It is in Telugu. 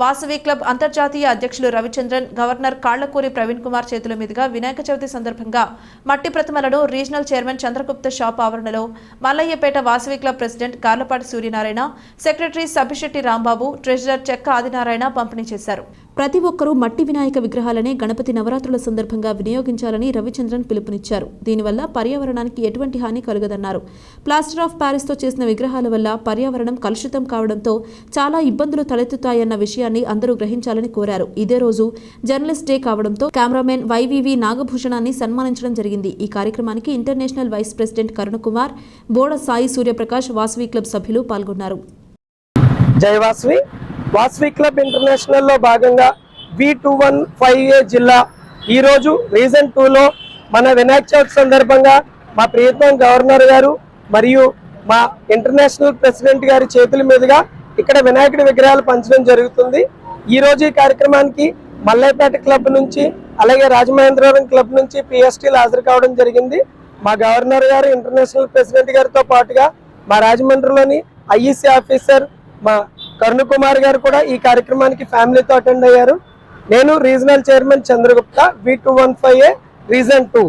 వాసవి క్లబ్ అంతర్జాతీయ అధ్యక్షులు రవిచంద్రన్ గవర్నర్ కాళ్ళకూరి ప్రవీణ్ కుమార్ చేతుల మీదుగా వినాయక చవితి సందర్భంగా మట్టి ప్రతిమలను రీజనల్ చైర్మన్ చంద్రగుప్త షాప్ ఆవరణలో Mallayyapeta Vasavi club president Karlapati Suryanarayana secretary Sabhisetti Rambabu treasurer Chekka Adinarayana పంపిణీ చేశారు. ప్రతి ఒక్కరూ మట్టి వినాయక విగ్రహాలనే గణపతి నవరాత్రుల సందర్భంగా వినియోగించాలని రవిచంద్రన్ పిలుపునిచ్చారు. దీనివల్ల పర్యావరణానికి ఎటువంటి హాని కలుగదన్నారు. ప్లాస్టర్ ఆఫ్ ప్యారిస్తో చేసిన విగ్రహాల వల్ల పర్యావరణం కలుషితం కావడంతో చాలా ఇబ్బందులు తలెత్తుతాయన్న విషయాన్ని అందరూ గ్రహించాలని కోరారు. ఇదే రోజు జర్నలిస్ట్ డే కావడంతో కెమెరామెన్ వైవివి నాగభూషణాన్ని సన్మానించడం జరిగింది. ఈ కార్యక్రమానికి international vice president Karunakumar Boda Sai Suryaprakash Vasavi club సభ్యులు పాల్గొన్నారు. జై వాస్వి. క్లబ్ ఇంటర్నేషనల్లో భాగంగా V two one five A జిల్లా ఈ రోజు రీజన్ టూ లో మన వినాయక చవితి సందర్భంగా మా ప్రియతం గవర్నర్ గారు మరియు మా ఇంటర్నేషనల్ ప్రెసిడెంట్ గారి చేతుల మీదుగా ఇక్కడ వినాయకుడి విగ్రహాలు పంచడం జరుగుతుంది. ఈ రోజు ఈ కార్యక్రమానికి మల్లైపేట క్లబ్ నుంచి అలాగే రాజమహేంద్రవరం క్లబ్ నుంచి పిఎస్టీలు హాజరు కావడం జరిగింది. మా గవర్నర్ గారు ఇంటర్నేషనల్ ప్రెసిడెంట్ గారితో పాటుగా మా రాజమండ్రిలోని ఐఈసీ ఆఫీసర్ మా కరుణ్ కుమార్ గారు కూడా ఈ కార్యక్రమానికి ఫ్యామిలీతో అటెండ్ అయ్యారు. నేను regional chairman Chandragupta V two one five A region two.